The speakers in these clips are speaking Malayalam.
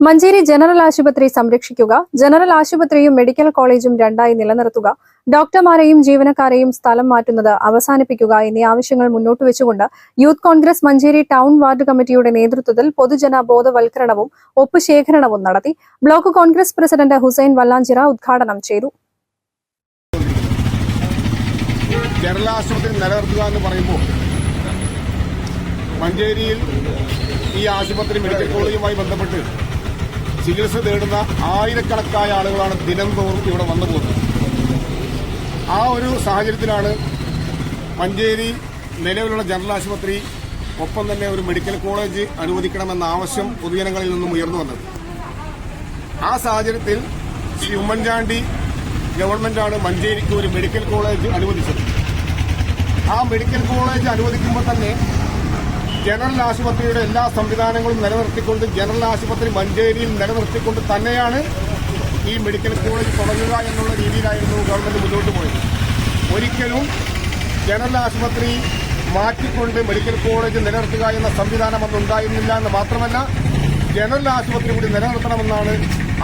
മഞ്ചേരി ജനറൽ ആശുപത്രി സംരക്ഷിക്കുക ജനറൽ ആശുപത്രിയും മെഡിക്കൽ കോളേജും രണ്ടായി നിലനിർത്തുക ഡോക്ടർമാരെയും ജീവനക്കാരെയും സ്ഥലം മാറ്റുന്നത് അവസാനിപ്പിക്കുക എന്നീ ആവശ്യങ്ങൾ മുന്നോട്ട് വെച്ചുകൊണ്ട് youth Congress Manjeri town ward കമ്മിറ്റിയുടെ നേതൃത്വത്തിൽ പൊതുജന ബോധവൽക്കരണവും ഒപ്പുശേഖരണവും നടത്തി. ബ്ലോക്ക് കോൺഗ്രസ് പ്രസിഡന്റ് ഹുസൈൻ വല്ലാഞ്ചിറ ഉദ്ഘാടനം ചെയ്തു. ആശുപത്രി എന്ന് പറയുമ്പോൾ മഞ്ചേരിയിൽ ഈ ആശുപത്രി മെഡിക്കൽ കോളേജുമായി ബന്ധപ്പെട്ട് ചികിത്സ തേടുന്ന ആയിരക്കണക്കായ ആളുകളാണ് ദിനം തോറും ഇവിടെ വന്നു പോകുന്നത്. ആ ഒരു സാഹചര്യത്തിലാണ് മഞ്ചേരി നിലവിലുള്ള ജനറൽ ആശുപത്രി ഒപ്പം തന്നെ ഒരു മെഡിക്കൽ കോളേജ് അനുവദിക്കണമെന്ന ആവശ്യം പൊതുജനങ്ങളിൽ നിന്നും ഉയർന്നു വന്നത്. ആ സാഹചര്യത്തിൽ ശ്രീ ഉമ്മൻചാണ്ടി ഗവൺമെന്റാണ് മഞ്ചേരിക്ക് ഒരു മെഡിക്കൽ കോളേജ് അനുവദിച്ചത്. ആ മെഡിക്കൽ കോളേജ് അനുവദിക്കുമ്പോൾ തന്നെ ജനറൽ ആശുപത്രിയുടെ എല്ലാ സംവിധാനങ്ങളും നിലനിർത്തിക്കൊണ്ട് ജനറൽ ആശുപത്രി മഞ്ചേരിയിൽ നിലനിർത്തിക്കൊണ്ട് തന്നെയാണ് ഈ മെഡിക്കൽ കോളേജ് തുടങ്ങുക എന്നുള്ള രീതിയിലായിരുന്നു ഗവൺമെന്റ് മുന്നോട്ട് പോയത്. ഒരിക്കലും ജനറൽ ആശുപത്രി മാറ്റിക്കൊണ്ട് മെഡിക്കൽ കോളേജ് നിലനിർത്തുക എന്ന സംവിധാനം അന്ന് ഉണ്ടായിരുന്നില്ല എന്ന് മാത്രമല്ല ജനറൽ ആശുപത്രി കൂടി നിലനിർത്തണമെന്നാണ്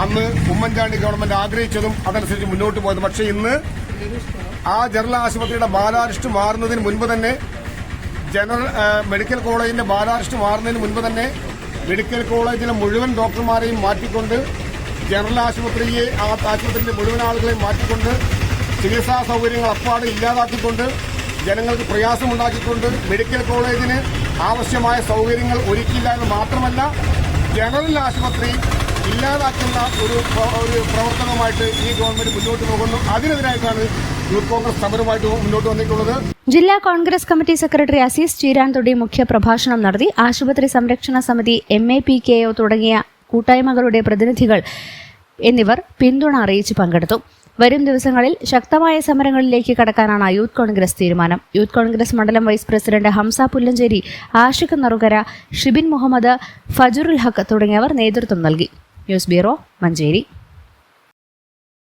അന്ന് ഉമ്മൻചാണ്ടി ഗവൺമെന്റ് ആഗ്രഹിച്ചതും അതനുസരിച്ച് മുന്നോട്ട് പോയത്. പക്ഷേ ഇന്ന് ആ ജനറൽ ആശുപത്രിയുടെ ബാലാരിസ്റ്റ് മാറുന്നതിന് മുൻപ് തന്നെ ജനറൽ മെഡിക്കൽ കോളേജിന്റെ ബാലാറിസ്റ്റ് മാറുന്നതിന് മുൻപ് തന്നെ മെഡിക്കൽ കോളേജിലെ മുഴുവൻ ഡോക്ടർമാരെയും മാറ്റിക്കൊണ്ട് ജനറൽ ആശുപത്രിയെ ആ ആശുപത്രിയിലെ മുഴുവൻ ആളുകളെയും മാറ്റിക്കൊണ്ട് ചികിത്സാ സൗകര്യങ്ങൾ അപ്പാടെ ഇല്ലാതാക്കിക്കൊണ്ട് ജനങ്ങൾക്ക് പ്രയാസമുണ്ടാക്കിക്കൊണ്ട് മെഡിക്കൽ കോളേജിന് ആവശ്യമായ സൗകര്യങ്ങൾ ഒരുക്കില്ല എന്ന് മാത്രമല്ല ജനറൽ ആശുപത്രി ഇല്ലാതാക്കുന്ന ഒരു ഒരു പ്രവർത്തനവുമായിട്ട് ഈ ഗവൺമെന്റ് മുന്നോട്ട് പോകുന്നു. അതിനെതിരായിട്ടാണ് യൂത്ത് കോൺഗ്രസ് സമരമായിട്ട് മുന്നോട്ട് വന്നിട്ടുള്ളത്. ജില്ലാ കോൺഗ്രസ് കമ്മിറ്റി സെക്രട്ടറി അസീസ് ചീരാൻതൊടി മുഖ്യപ്രഭാഷണം നടത്തി. ആശുപത്രി സംരക്ഷണ സമിതി M A P K O തുടങ്ങിയ കൂട്ടായ്മകളുടെ പ്രതിനിധികൾ എന്നിവർ പിന്തുണ അറിയിച്ച് പങ്കെടുത്തു. വരും ദിവസങ്ങളിൽ ശക്തമായ സമരങ്ങളിലേക്ക് കടക്കാനാണ് യൂത്ത് കോൺഗ്രസ് തീരുമാനം. യൂത്ത് കോൺഗ്രസ് മണ്ഡലം വൈസ് പ്രസിഡന്റ് ഹംസ പുല്ലഞ്ചേരി ആഷിഖ് നറുകര ഷിബിൻ മുഹമ്മദ് ഫജുറുൽ ഹക്ക് തുടങ്ങിയവർ നേതൃത്വം നൽകി. News bureau Manjeri.